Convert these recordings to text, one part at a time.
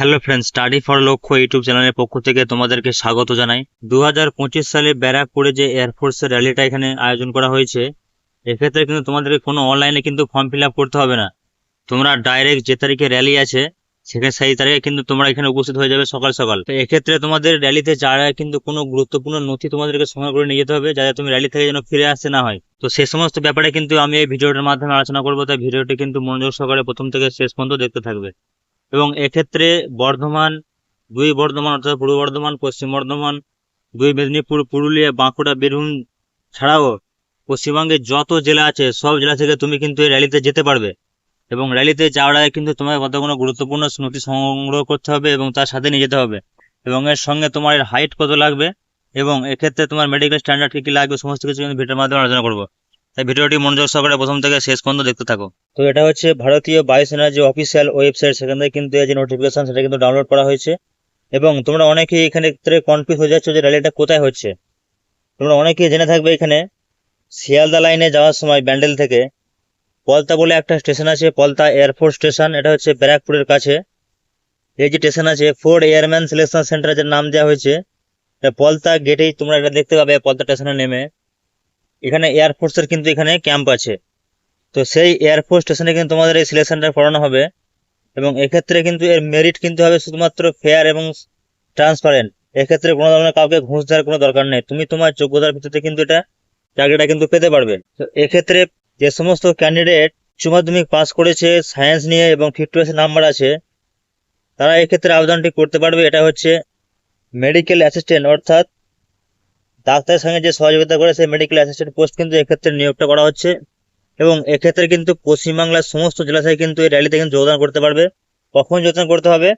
Hello friend study for Lakshya YouTube চ্যানেলের পক্ষ থেকে তোমাদেরকে স্বাগত জানাই। দু হাজার পঁচিশ সালে ব্যারাকপুরে যে এয়ারফোর্সের র্যালিটা এখানে আয়োজন করা হয়েছে, এক্ষেত্রে কিন্তু তোমাদেরকে কোনো অনলাইনে কিন্তু ফর্ম ফিল করতে হবে না। তোমরা ডাইরেক্ট যে তারিখে র্যালি আছে, সেখানে সেই তারিখে কিন্তু তোমরা এখানে উপস্থিত হয়ে যাবে সকাল সকাল। তো এক্ষেত্রে তোমাদের র্যালিতে আগে কিন্তু কোনো গুরুত্বপূর্ণ নথি তোমাদেরকে সঙ্গে করে নিয়ে যেতে হবে, যাতে তুমি র্যালি থেকে যেন ফিরে আসতে না হয়। তো সে সমস্ত ব্যাপারে কিন্তু আমি এই ভিডিওটার মাধ্যমে আলোচনা করব, তাই ভিডিওটি কিন্তু মনোযোগ সহকারে প্রথম থেকে শেষ পর্যন্ত দেখতে থাকবে। এবং এক্ষেত্রে বর্ধমান, দুই বর্ধমান অর্থাৎ পূর্ব বর্ধমান, পশ্চিম বর্ধমান, দুই মেদিনীপুর, পুরুলিয়া, বাঁকুড়া, বীরভূম ছাড়াও পশ্চিমবঙ্গের যত জেলা আছে, সব জেলা থেকে তুমি কিন্তু এই র্যালিতে যেতে পারবে। এবং র্যালিতে যাওয়ার আগে কিন্তু তোমাকে কতগুলো গুরুত্বপূর্ণ নথি সংগ্রহ করতে হবে এবং তার সাথে নিয়ে যেতে হবে। এবং এর সঙ্গে তোমার হাইট কত লাগবে? এবং এক্ষেত্রে তোমার মেডিকেল স্ট্যান্ডার্ড কী কী লাগবে? সমস্ত কিছু কিন্তু ভিডিওর মাধ্যমে আলোচনা করব। তাই ভিডিওটি মনোযোগ সহকারে প্রথম থেকে শেষ পর্যন্ত দেখতে থাকো। তো এটা হচ্ছে ভারতীয় বায়ুসেনার যে অফিসিয়াল ওয়েবসাইট সেখান থেকে কিন্তু এই যে নোটিফিকেশন সেটা কিন্তু ডাউনলোড করা হয়েছে। এবং তোমরা অনেকেই এখানে ক্ষেত্রে কনফিউজ হয়ে যাচ্ছ যে র্যালিটা কোথায় হচ্ছে। তোমরা অনেকেই জেনে থাকবে এখানে, শিয়ালদা লাইনে যাওয়ার সময় ব্যান্ডেল থেকে পলতা বলে একটা স্টেশন আছে, পলতা এয়ারফোর্স স্টেশন এটা হচ্ছে ব্যারাকপুরের কাছে। এই যে স্টেশন আছে ফোর্ড এয়ারম্যান সিলেকশন সেন্টার যে নাম দেওয়া হয়েছে পলতা গেটেই তোমরা এটা দেখতে পাবে, পলতা স্টেশনে নেমে। এখানে এয়ারফোর্সের কিন্তু এখানে ক্যাম্প আছে। তো সেই এয়ারফোর্স স্টেশনে কিন্তু তোমাদের এই সিলেকশনটা করানো হবে। এবং এক্ষেত্রে কিন্তু এর মেরিট কিন্তু হবে শুধুমাত্র ফেয়ার এবং ট্রান্সপারেন্ট এক্ষেত্রে কোনো ধরনের কাউকে ঘুষ দেওয়ার কোনো দরকার নেই। তুমি তোমার যোগ্যতার ভিত্তিতে কিন্তু এটা চাকরিটা কিন্তু পেতে পারবে। তো এক্ষেত্রে যে সমস্ত ক্যান্ডিডেট উচ্চ মাধ্যমিক পাস করেছে সায়েন্স নিয়ে এবং ফিফটি নাম্বার আছে, তারা এক্ষেত্রে আবেদনটি করতে পারবে। এটা হচ্ছে মেডিকেল অ্যাসিস্ট্যান্ট অর্থাৎ ডাক্তারের সঙ্গে যে সহযোগিতা করে সেই মেডিকেল অ্যাসিস্ট্যান্ট পোস্ট কিন্তু এক্ষেত্রে নিয়োগটা করা হচ্ছে। এবং এক্ষেত্রে কিন্তু পশ্চিমবাংলার সমস্ত জেলা থেকে কিন্তু এই র্যালিতে কিন্তু যোগদান করতে পারবে। কখন যোগদান করতে হবে?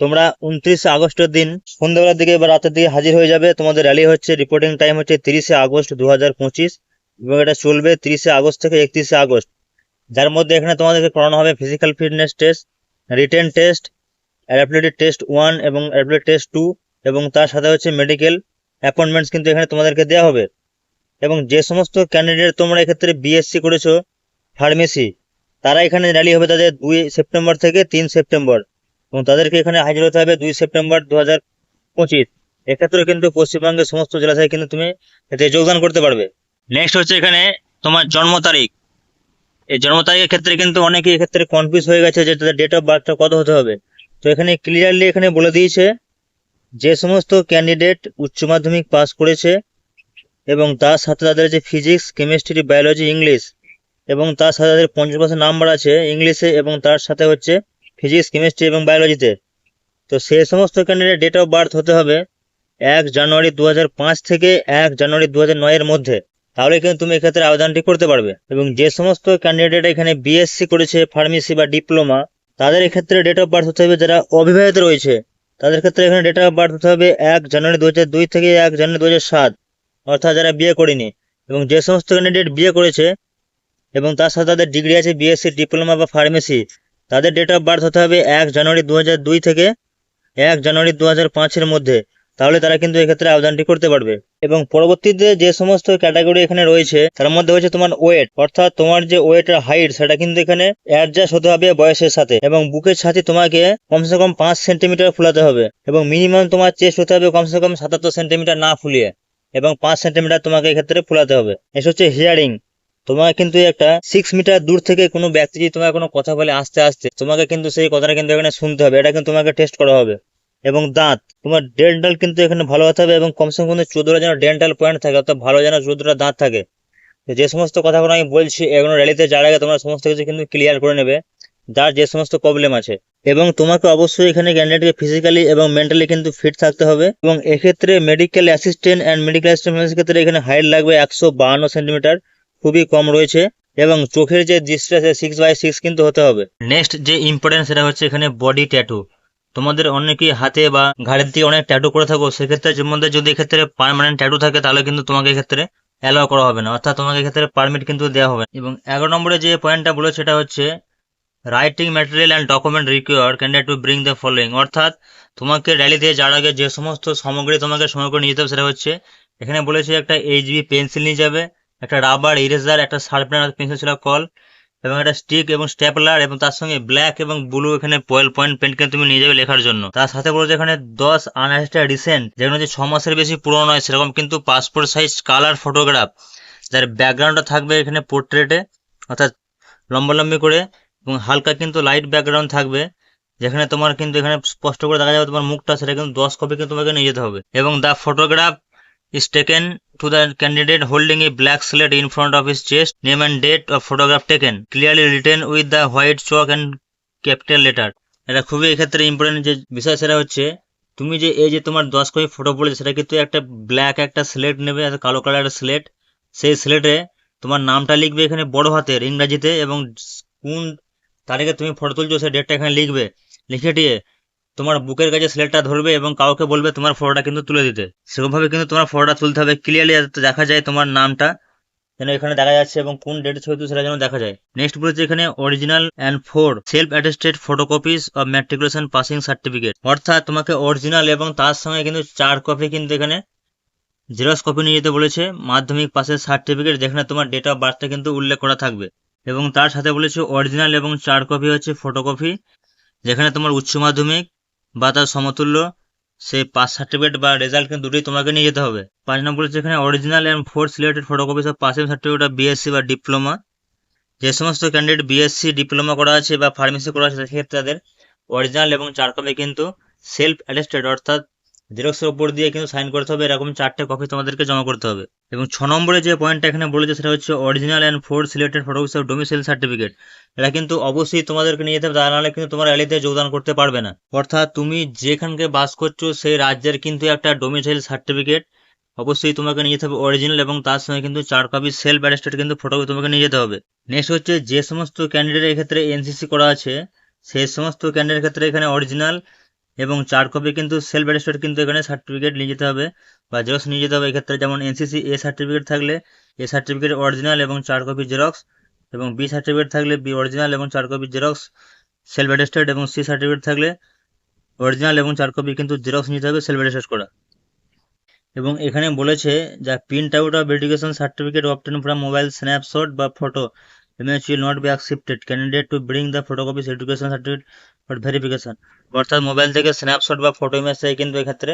তোমরা উনত্রিশে আগস্টের দিন সন্ধ্যাবেলার দিকে বা রাতের দিকে হাজির হয়ে যাবে। তোমাদের র্যালি হচ্ছে রিপোর্টিং টাইম হচ্ছে তিরিশে আগস্ট দু হাজার পঁচিশ এবং এটা চলবে তিরিশে আগস্ট থেকে একত্রিশে আগস্ট। যার মধ্যে এখানে তোমাদেরকে করানো হবে physical fitness test written test adaptivity test one এবং অ্যাডাপ্টিভিটি টেস্ট টু এবং তার সাথে হচ্ছে মেডিকেল অ্যাপয়েন্টমেন্টস কিন্তু এখানে তোমাদেরকে দেওয়া হবে। এবং যে সমস্ত ক্যান্ডিডেট তোমরা এক্ষেত্রে বিএসসি করেছ ফার্মেসি তারা এখানে র্যালি হবে তাদের দুই সেপ্টেম্বর থেকে তিন সেপ্টেম্বর। এবং তাদেরকে এখানে হাজির হতে হবে দুই সেপ্টেম্বর দু হাজার পঁচিশ। এক্ষেত্রে কিন্তু পশ্চিমবঙ্গের সমস্ত জেলা থেকে কিন্তু তুমি এতে যোগদান করতে পারবে। নেক্সট হচ্ছে এখানে তোমার জন্ম তারিখ। এই জন্ম তারিখের ক্ষেত্রে কিন্তু অনেকে এক্ষেত্রে কনফিউজ হয়ে গেছে যে তাদের ডেট অফ বার্থটা কত হতে হবে। তো এখানে ক্লিয়ারলি এখানে বলে দিয়েছে যে সমস্ত ক্যান্ডিডেট উচ্চ মাধ্যমিক পাস করেছে এবং তার সাথে তাদের যে ফিজিক্স কেমিস্ট্রি বায়োলজি ইংলিশ এবং তার সাথে তাদের পঞ্চাশ পার্সেন্ট নাম্বার আছে ইংলিশে এবং তার সাথে হচ্ছে ফিজিক্স কেমিস্ট্রি এবং বায়োলজিতে তো। সেই সমস্ত ক্যান্ডিডেট ডেট অফ বার্থ হতে হবে এক জানুয়ারি দু হাজার পাঁচ থেকে এক জানুয়ারি দু এর মধ্যে। তাহলে কিন্তু তুমি এক্ষেত্রে আবেদনটি করতে পারবে। এবং যে সমস্ত ক্যান্ডিডেট এখানে বিএসসি করেছে ফার্মেসি বা ডিপ্লোমা তাদের এক্ষেত্রে ডেট অফ বার্থ হতে হবে যারা অবিবাহিত রয়েছে। তাদের ক্ষেত্রে এখানে ডেট অফ বার্থ হতে হবে এক জানুয়ারি দু থেকে এক জানুয়ারি দু অর্থাৎ যারা বিয়ে করেনি এবং যে সমস্ত ক্যান্ডিডেট বিয়ে করেছে এবং তার সাথে তাদের ডিগ্রি আছে বিএসসি ডিপ্লোমা বা ফার্মেসি তাদের ডেট অফ বার্থ হতে হবে এক জানুয়ারি দু থেকে এক জানুয়ারি দু পাঁচের মধ্যে। তাহলে তারা কিন্তু এক্ষেত্রে আবেদনটি করতে পারবে। এবং পরবর্তীতে যে সমস্ত ক্যাটাগরি এখানে রয়েছে, তার মধ্যে হচ্ছে তোমার ওয়েট, অর্থাৎ তোমার যে ওয়েটের হাইট, সেটা কিন্তু এখানে অ্যাডজাস্ট হতে হবে বয়সের সাথে। এবং বুকের সাথে তোমাকে কমসে কম পাঁচ সেন্টিমিটার ফুলাতে হবে। এবং মিনিমাম তোমার চেস্ট হতে হবে কমসে কম সাতাত্তর সেন্টিমিটার না ফুলিয়ে। এবং পাঁচ সেন্টিমিটার তোমাকে এক্ষেত্রে ফুলাতে হবে। এসে হচ্ছে হিয়ারিং তোমাকে কিন্তু একটা সিক্স মিটার দূর থেকে কোনো ব্যক্তি যদি তোমার কোনো কথা বলে আসতে আসতে, তোমাকে কিন্তু সেই কথাটা কিন্তু এখানে শুনতে হবে। এটা কিন্তু তোমাকে টেস্ট করা হবে। এবং দাঁত। তোমার ডেন্টাল কিন্তু এখানে ভালো হতে হবে এবং কমসে কম কিন্তু চোদ্দটা যেন ডেন্টাল পয়েন্ট থাকে, অর্থাৎ ভালো যেন চোদ্দটা দাঁত থাকে। যে সমস্ত কথাগুলো আমি বলছি এগুলো র্যালিতে যাওয়ার আগে তোমরা সমস্ত কিছু কিন্তু ক্লিয়ার করে নেবে। যার যে সমস্ত প্রবলেম আছে। এবং তোমাকে অবশ্যই এখানে ক্যান্ডিডেটকে ফিজিক্যালি এবং মেন্টালি কিন্তু ফিট থাকতে হবে। এবং এক্ষেত্রে মেডিকেল অ্যাসিস্ট্যান্ট অ্যান্ড মেডিকেল অ্যাসিস্ট্যান্টের ক্ষেত্রে এখানে হাইট লাগবে একশো বাহান্ন সেন্টিমিটার খুবই কম রয়েছে। এবং চোখের যে দৃষ্টিটা সিক্স বাই সিক্স কিন্তু হতে হবে। নেক্সট যে ইম্পর্টেন্ট সেটা হচ্ছে এখানে বডি ট্যাটু তোমাদের অনেকেই হাতে বা ঘাড়ের দিকে অনেক ট্যাটু করে থাকো, সেক্ষেত্রে মধ্যে যদি এক্ষেত্রে পার্মানেন্ট ট্যাটু থাকে, তাহলে কিন্তু তোমাকে এক্ষেত্রে অ্যালাউ করা হবে না। অর্থাৎ তোমাকে এক্ষেত্রে পারমিট কিন্তু দেওয়া হবে এবং এগারো নম্বরে যে পয়েন্টটা বলে সেটা হচ্ছে writing material and document require candidate to bring the following অর্থাৎ তোমাকে র্যালি দিয়ে যাওয়ার আগে যে সমস্ত সামগ্রী তোমাকে সময় করে নিয়ে যেতে হবে, সেটা হচ্ছে এখানে বলেছে একটা এইচবি পেন্সিল নিয়ে যাবে, একটা রাবার ইরেজার একটা শার্পনার পেন্সিল ছিল কল এবং একটা স্টিক এবং স্টেপলার এবং তার সঙ্গে ব্ল্যাক এবং ব্লু এখানে পয়েল পয়েন্ট পেন্ট কিন্তু তুমি নিয়ে যাবে লেখার জন্য। তার সাথে বলেছে এখানে দশ আনহাইস্টার রিসেন্ট যেগুলো হচ্ছে ছ মাসের বেশি পুরনো নয়, সেরকম কিন্তু পাসপোর্ট সাইজ কালার ফটোগ্রাফ যার ব্যাকগ্রাউন্ডটা থাকবে এখানে পোর্ট্রেটে অর্থাৎ লম্বালম্বি করে, এবং হালকা কিন্তু লাইট ব্যাকগ্রাউন্ড থাকবে, যেখানে তোমার কিন্তু এখানে স্পষ্ট করে দেখা যাবে তোমার মুখটা, সেটা কিন্তু দশ কপি কিন্তু তোমাকে নিয়ে যেতে হবে। এবং the photograph is taken to the candidate holding a black slate in front of his chest, name and date of photograph taken, clearly written with the white chalk and capital letter. এটা খুবই এক্ষেত্রে important যে বিষয় সেটা হচ্ছে তুমি যে এই যে তোমার দশ কপি ফটো বলেছে সেটা কিন্তু একটা ব্ল্যাক একটা স্লেট নেবে একটা কালো কালার স্লেট সেই স্লেটে তোমার নামটা লিখবে এখানে বড় হাতের ইংরাজিতে এবং কোন তারিখে তুমি ফটো তুলছো সেই ডেটটা এখানে লিখবে লিখে দিয়ে তোমার বুকের কাছে স্লেটটা ধরবে এবং কাউকে বলবে তোমার ফটোটা কিন্তু তুলে দিতে। সেরকমভাবে কিন্তু তোমার ফটোটা তুলতে হবে। ক্লিয়ারলি দেখা যায় তোমার নামটা, যেন এখানে দেখা যাচ্ছে এবং কোন ডেটে ছবি তুলছে সেটা যেন দেখা যায়। নেক্সট বলেছে এখানে original and four self attested photocopies of matriculation passing certificate অর্থাৎ তোমাকে অরিজিনাল এবং তার সঙ্গে কিন্তু চার কপি কিন্তু এখানে জেরক্স কপি নিয়ে যেতে বলেছে। মাধ্যমিক পাসের সার্টিফিকেট যেখানে তোমার ডেট অফ বার্থটা কিন্তু উল্লেখ করা থাকবে। এবং তার সাথে বলেছে অরিজিনাল এবং চার কপি হচ্ছে ফটোকপি যেখানে তোমার উচ্চ মাধ্যমিক বা তার সমতুল্য সেই পাস সার্টিফিকেট বা রেজাল্ট কিন্তু দুটোই তোমাকে নিয়ে যেতে হবে। পাঁচ নম্বর হচ্ছে এখানে original and fourth selected photocopies of passing certificate BSc বা ডিপ্লোমা যে সমস্ত ক্যান্ডিডেট বিএসসি ডিপ্লোমা করা আছে বা ফার্মেসি করা আছে, সেক্ষেত্রে তাদের অরিজিনাল এবং চার কপি কিন্তু সেলফ অ্যাটেস্টেড অর্থাৎ জেরক্সের উপর দিয়ে কিন্তু সাইন করতে হবে, এরকম চারটে কপি তোমাদেরকে জমা করতে হবে। এবং ছ নম্বরে যে পয়েন্টটা এখানে বলেছে, সেটা হচ্ছে original and four selected photocopies of domicile certificate এটা কিন্তু অবশ্যই তোমাদেরকে নিয়ে যেতে হবে, তা নাহলে কিন্তু তোমার র্যালিতে যোগদান করতে পারবে না। অর্থাৎ তুমি যেখানকে বাস করছ সেই রাজ্যের কিন্তু একটা ডোমিসাইল সার্টিফিকেট অবশ্যই তোমাকে নিয়ে যেতে হবে অরিজিনাল এবং তার সঙ্গে কিন্তু চার কপি সেলফ অ্যাটেস্টেড কিন্তু ফটো তোমাকে নিয়ে যেতে হবে। নেক্সট হচ্ছে যে সমস্ত ক্যান্ডিডেটের ক্ষেত্রে এনসিসি করা আছে সেই সমস্ত ক্যান্ডিডেটের ক্ষেত্রে এখানে অরিজিনাল এবং চার কপি কিন্তু সেলফ অ্যাটেস্টেড কিন্তু এখানে সার্টিফিকেট নিয়ে যেতে হবে বা জেরক্স নিয়ে যেতে হবে। এক্ষেত্রে যেমন এনসিসি এ সার্টিফিকেট থাকলে এ সার্টিফিকেট অরিজিনাল এবং চার কপি জেরক্স এবং বি সার্টিফিকেট থাকলে বি অরিজিনাল এবং চার কপি জেরক্স সেলফ অ্যাটেস্টেড এবং সি সার্টিফিকেট থাকলে অরিজিনাল এবং চার কপি কিন্তু জেরক্স নিতে হবে সেলফ অ্যাটেস্টেড করা। এবং এখানে বলেছে যা print out of education certificate obtain from mobile snapshot বা photo image will not be accepted candidate to bring the photocopies education certificate for verification অর্থাৎ মোবাইল থেকে স্ন্যাপশট বা ফটো ইমেজ থেকে কিন্তু এক্ষেত্রে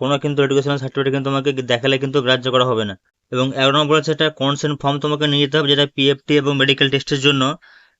কোনো কিন্তু এডুকেশনাল সার্টিফিকেট কিন্তু তোমাকে দেখালে কিন্তু গ্রাহ্য করা হবে না। এবং এক নম্বর হচ্ছে একটা কনসেন্ট ফর্ম তোমাকে নিয়ে যেতে হবে, যেটা পিএফটি এবং মেডিকেল টেস্টের জন্য।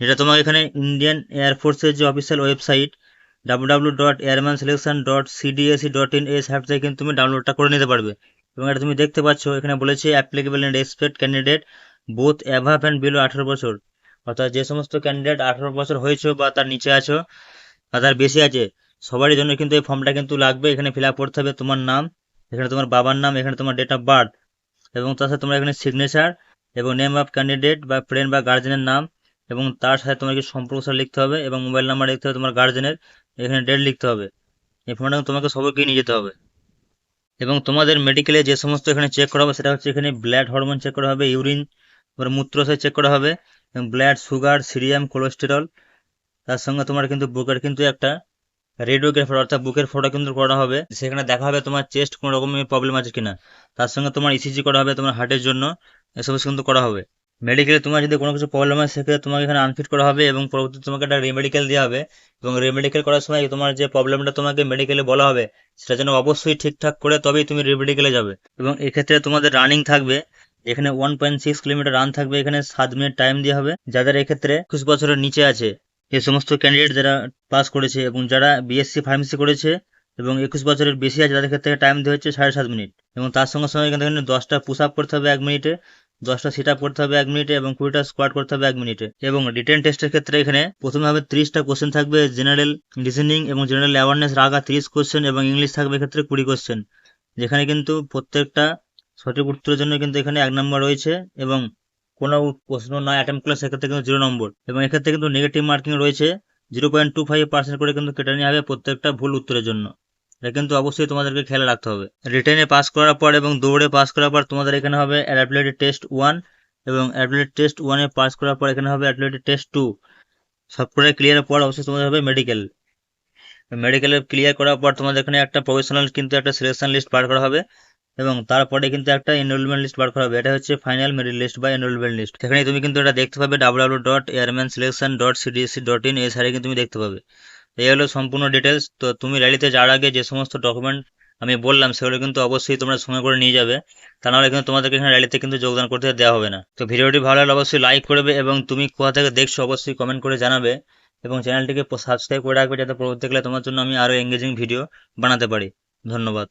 যেটা তোমাকে এখানে ইন্ডিয়ান এয়ারফোর্সের যে official website W dot airman selection dot CDAC dot in এই সাইট থেকে কিন্তু তুমি ডাউনলোডটা করে নিতে পারবে। এবং এটা তুমি দেখতে পাচ্ছ, এখানে বলেছে applicable and expect candidate both above and below আঠারো বছর। অর্থাৎ যে সমস্ত ক্যান্ডিডেট আঠারো বছর হয়েছে বা তার নিচে আছো বা তার বেশি আছে, সবারই জন্য কিন্তু এই ফর্মটা কিন্তু লাগবে। এখানে ফিল আপ করতে হবে তোমার নাম, এখানে তোমার বাবার নাম, এখানে তোমার ডেট অফ বার্থ এবং তার সাথে তোমরা এখানে সিগনেচার এবং নেম অফ ক্যান্ডিডেট বা ফ্রেন্ড বা গার্জেনের নাম এবং তার সাথে তোমাকে সম্পর্ক লিখতে হবে এবং মোবাইল নাম্বার লিখতে হবে তোমার গার্জেনের এখানে ডেট লিখতে হবে। এই ফর্মটা তোমাকে সবাইকে নিয়ে যেতে হবে। এবং তোমাদের মেডিকেলে যে সমস্ত এখানে চেক করা হবে, সেটা হচ্ছে এখানে ব্লাড হরমোন চেক করা হবে ইউরিন এবার মূত্রসায় চেক করা হবে, এবং ব্লাড সুগার সিরিয়াম কোলেস্টেরল তার সঙ্গে তোমার কিন্তু বুকের কিন্তু একটা রেডিওগ্রাফার অর্থাৎ বুকের ফটো কিন্তু করা হবে। সেখানে দেখা হবে তোমার চেস্ট কোনো রকমের প্রবলেম আছে কিনা। তার সঙ্গে তোমার ইসিজি করা হবে তোমার হার্টের জন্য এসব কিন্তু করা হবে। মেডিকেলে তোমার যদি কোনো কিছু প্রবলেম হয়, সেক্ষেত্রে তোমাকে এখানে আনফিট করা হবে এবং পরবর্তীতে তোমাকে একটা রেমেডিকেল দেওয়া হবে। এবং রেমেডিকেল করার সময় তোমার যে প্রবলেমটা তোমাকে মেডিকেলে বলা হবে, সেটা যেন অবশ্যই ঠিকঠাক করে তবেই তুমি রেমেডিকেলে যাবে। এবং এক্ষেত্রে তোমাদের রানিং থাকবে। এখানে one point six kilometre run থাকবে, এখানে সাত মিনিট টাইম দেওয়া হবে। যাদের এক্ষেত্রে একুশ বছরের নিচে আছে এই সমস্ত ক্যান্ডিডেট যারা পাস করেছে এবং যারা বিএসসি ফার্মেসি করেছে এবং একুশ বছরের বেশি আছে, তাদের ক্ষেত্রে টাইম দেওয়া হচ্ছে সাড়ে সাত মিনিট এবং তার সঙ্গে সঙ্গে এখানে দশটা পুশ আপ করতে হবে এক মিনিটে দশটা সিট আপ করতে হবে এক মিনিটে এবং কুড়িটা স্কোয়াড করতে হবে এক মিনিটে এবং রিটেন টেস্টের ক্ষেত্রে এখানে প্রথমে হবে ত্রিশটা কোশ্চেন থাকবে জেনারেল লিসেনিং এবং জেনারেল অ্যাওয়ারনেস রাগা তিরিশ কোশ্চেন এবং ইংলিশ থাকবে এক্ষেত্রে কুড়ি কোশ্চেন যেখানে কিন্তু প্রত্যেকটা সঠিক উত্তরের জন্য কিন্তু এখানে এক নম্বর রয়েছে এবং কোনো প্রশ্ন না অ্যাটেম্প করলে সেক্ষেত্রে কিন্তু জিরো নম্বর এবং এক্ষেত্রে কিন্তু নেগেটিভ মার্কিং রয়েছে zero point two five percent করে কিন্তু কেটে নেওয়া হবে প্রত্যেকটা ভুল উত্তরের জন্য। এটা কিন্তু অবশ্যই তোমাদেরকে খেয়াল রাখতে হবে। রিটেনে পাস করার পর এবং দৌড়ে পাস করার পর তোমাদের এখানে হবে অ্যাডাপ্টেড টেস্ট ওয়ান এবং অ্যাডাপ্টেড টেস্ট ওয়ানে পাস করার পর এখানে হবে অ্যাডাপ্টেড টেস্ট টু। সবকটা ক্লিয়ারের পর অবশ্যই তোমাদের হবে মেডিকেল। মেডিকেলের ক্লিয়ার করার পর তোমাদের এখানে একটা প্রফেশনাল কিন্তু একটা সিলেকশন লিস্ট বার করা হবে। এবং তারপরে কিন্তু একটা এনরোলমেন্ট লিস্ট বার করা হবে। এটা হচ্ছে ফাইনাল মেরিট লিস্ট বা এনরোলমেন্ট লিস্ট সেখানে তুমি কিন্তু এটা দেখতে পাবে W dot airman selection dot CDSC dot in এই সাইডে কিন্তু তুমি দেখতে পাবে। এই হলো সম্পূর্ণ ডিটেলস তো তুমি র্যালিতে যাওয়ার আগে যে সমস্ত ডকুমেন্ট আমি বললাম, সেগুলো কিন্তু অবশ্যই তোমরা সঙ্গে করে নিয়ে যাবে। তা নাহলে কিন্তু তোমাদেরকে এখানে র্যালিতে কিন্তু যোগদান করতে দেওয়া হবে না। তো ভিডিওটি ভালো লাগলে অবশ্যই লাইক করবে এবং তুমি কোথা থেকে দেখছ অবশ্যই কমেন্ট করে জানাবে। এবং চ্যানেলটিকে সাবস্ক্রাইব করে রাখবে যাতে পরবর্তীকালে তোমার জন্য আমি আরও এঙ্গেজিং ভিডিও বানাতে পারি। ধন্যবাদ।